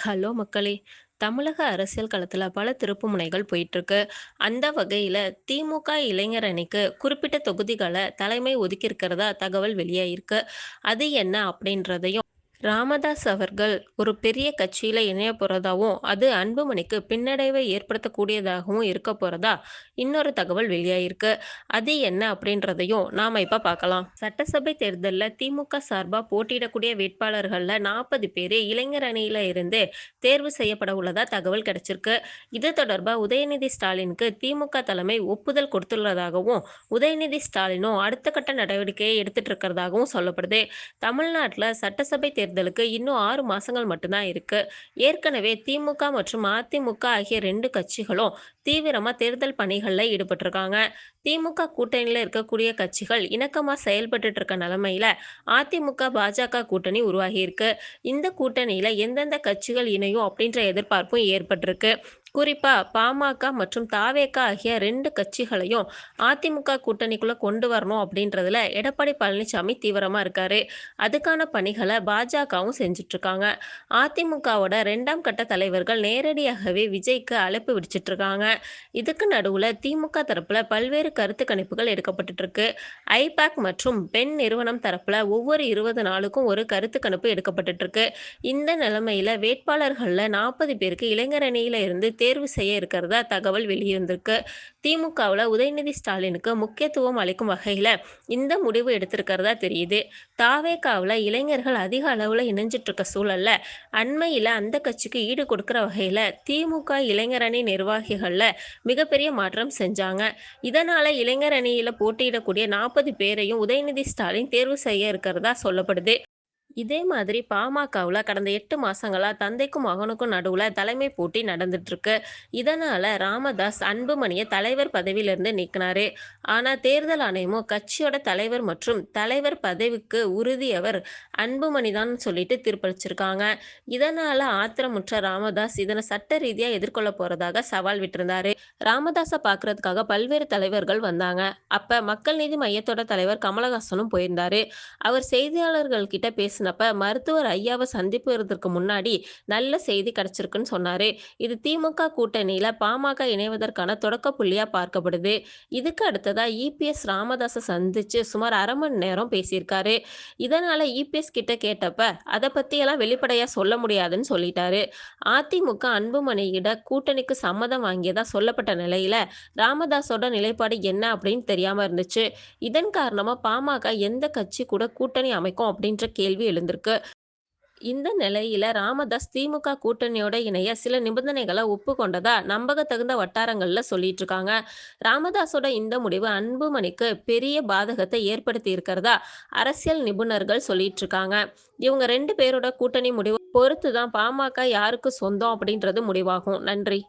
Hello மக்களே! தமிழக அரசியல் களத்தில் பல திருப்பு முனைகள் போயிட்டுருக்கு. அந்த வகையில் திமுக இளைஞர் அணிக்கு குறிப்பிட்ட தொகுதிகளை தலைமை ஒதுக்கியிருக்கிறதா தகவல் வெளியாயிருக்கு அது என்ன அப்படின்றதையும், ராமதாஸ் அவர்கள் ஒரு பெரிய கட்சியில் இணைய போகிறதாவும் அது அன்புமணிக்கு பின்னடைவை ஏற்படுத்தக்கூடியதாகவும் இருக்க போகிறதா இன்னொரு தகவல் வெளியாகியிருக்கு. அது என்ன அப்படின்றதையும் நாம் இப்போ பார்க்கலாம். சட்டசபை தேர்தலில் திமுக சார்பாக போட்டியிடக்கூடிய வேட்பாளர்களில் நாற்பது பேர் இளைஞர் அணியில் இருந்து தேர்வு செய்யப்பட உள்ளதா தகவல் கிடைச்சிருக்கு. இது தொடர்பாக உதயநிதி ஸ்டாலினுக்கு திமுக தலைமை ஒப்புதல் கொடுத்துள்ளதாகவும், உதயநிதி ஸ்டாலினும் அடுத்த கட்ட நடவடிக்கையை எடுத்துட்டு இருக்கிறதாகவும் சொல்லப்படுது. தமிழ்நாட்டில் சட்டசபை தேர்தல் தேர்தலுக்கு இன்னும் ஆறு மாசங்கள் மட்டும்தான் இருக்கு. ஏற்கனவே திமுக மற்றும் அதிமுக ஆகிய ரெண்டு கட்சிகளும் தீவிரமா தேர்தல் பணிகளில் ஈடுபட்டிருக்காங்க. திமுக கூட்டணியில் இருக்கக்கூடிய கட்சிகள் இணக்கமா செயல்பட்டு இருக்க நிலைமையில அதிமுக, பாஜக கூட்டணி உருவாகியிருக்கு. இந்த கூட்டணியில எந்தெந்த கட்சிகள் இணையும் அப்படின்ற எதிர்பார்ப்பும் ஏற்பட்டிருக்கு. குறிப்பாக பா.ம.க. மற்றும் த.வெ.க. ஆகிய ரெண்டு கட்சிகளையும் அதிமுக கூட்டணிக்குள்ளே கொண்டு வரணும் அப்படின்றதுல எடப்பாடி பழனிசாமி தீவிரமாக இருக்காரு. அதுக்கான பணிகளை பா.ஜ.கவும் செஞ்சிட்ருக்காங்க அதிமுகவோட ரெண்டாம் கட்ட தலைவர்கள் நேரடியாகவே விஜய்க்கு அழைப்பு விடுச்சிட்ருக்காங்க இதுக்கு நடுவில் திமுக தரப்பில் பல்வேறு கருத்து கணிப்புகள் எடுக்கப்பட்டுருக்கு ஐபேக் மற்றும் பென் நிறுவனம் தரப்பில் ஒவ்வொரு இருபது நாளுக்கும் ஒரு கருத்து கணிப்பு எடுக்கப்பட்டுருக்கு இந்த நிலைமையில் வேட்பாளர்களில் நாற்பது பேருக்கு இளைஞர் அணியில இருந்து தேர்வு செய்ய இருக்கிறதா தகவல் வெளியிருந்திருக்கு திமுகவில் உதயநிதி ஸ்டாலினுக்கு முக்கியத்துவம் அளிக்கும் வகையில் இந்த முடிவு எடுத்திருக்கிறதா தெரியுது. தாவேக்காவில் இளைஞர்கள் அதிக அளவில் இணைஞ்சிட்டு இருக்க அண்மையில் அந்த கட்சிக்கு ஈடு கொடுக்குற வகையில் திமுக இளைஞர் அணி மிகப்பெரிய மாற்றம் செஞ்சாங்க. இதனால் இளைஞர் போட்டியிடக்கூடிய நாற்பது பேரையும் உதயநிதி ஸ்டாலின் தேர்வு செய்ய இருக்கிறதா சொல்லப்படுது. இதே மாதிரி பா.ம.க.வுல கடந்த எட்டு மாசங்களா தந்தைக்கும் மகனுக்கும் நடுவுல தலைமை போட்டி நடந்துட்டு இருக்கு. இதனால ராமதாஸ் அன்புமணியை தலைவர் பதவியிலிருந்து நீக்கினாரு ஆனா தேர்தல் ஆணையமும் கட்சியோட தலைவர் மற்றும் தலைவர் பதவிக்கு உறுதியவர் அன்புமணி தான் சொல்லிட்டு தீர்ப்பளிச்சிருக்காங்க. இதனால ஆத்திரமுற்ற ராமதாஸ் இதனை சட்ட ரீதியா எதிர்கொள்ள போறதாக சவால் விட்டிருந்தாரு. ராமதாஸை பார்க்கறதுக்காக பல்வேறு தலைவர்கள் வந்தாங்க. அப்ப மக்கள் நீதி மையத்தோட தலைவர் கமலஹாசனும் போயிருந்தாரு. அவர் செய்தியாளர்கள் கிட்ட பேசினப்ப மருத்துவர் ஐயாவை சந்திப்புறதுக்கு முன்னாடி நல்ல செய்தி கிடைச்சிருக்குன்னு சொன்னாரு. இது திமுக கூட்டணியில பா.ம.க. இணைவதற்கான தொடக்க புள்ளியா பார்க்கப்படுது. இதுக்கு அடுத்ததா இ.பி.எஸ். ராமதாஸை சந்திச்சு சுமார் அரை மணி நேரம் பேசியிருக்காரு. இதனால இ.பி.எஸ். கிட்ட கேட்டப்ப அதை பத்தியெல்லாம் வெளிப்படையா சொல்ல முடியாதுன்னு சொல்லிட்டாரு. அதிமுக அன்புமணியிட கூட்டணிக்கு சம்மதம் வாங்கியதா சொல்லப்பட்ட நிலையில ராமதாஸோட நிலைப்பாடு என்ன அப்படின்னு தெரியாம இருந்துச்சு. இதன் காரணமா பா.ம.க. எந்த கட்சி கூட கூட்டணி அமைக்கும் அப்படின்ற கேள்வி எழுந்திருக்கு. இந்த நிலையில ராமதாஸ் திமுக கூட்டணியோட இணைய சில நிபந்தனைகளை ஒப்புக்கொண்டதா நம்பகத்தகுந்த வட்டாரங்கள்ல சொல்லிட்டு இருக்காங்க. ராமதாஸோட இந்த முடிவு அன்புமணிக்கு பெரிய பாதகத்தை ஏற்படுத்தி இருக்கிறதா அரசியல் நிபுணர்கள் சொல்லிட்டு இருக்காங்க. இவங்க ரெண்டு பேரோட கூட்டணி முடிவு பொறுத்து தான் பா.ம.க. யாருக்கு சொந்தம் அப்படின்றது முடிவாகும். நன்றி.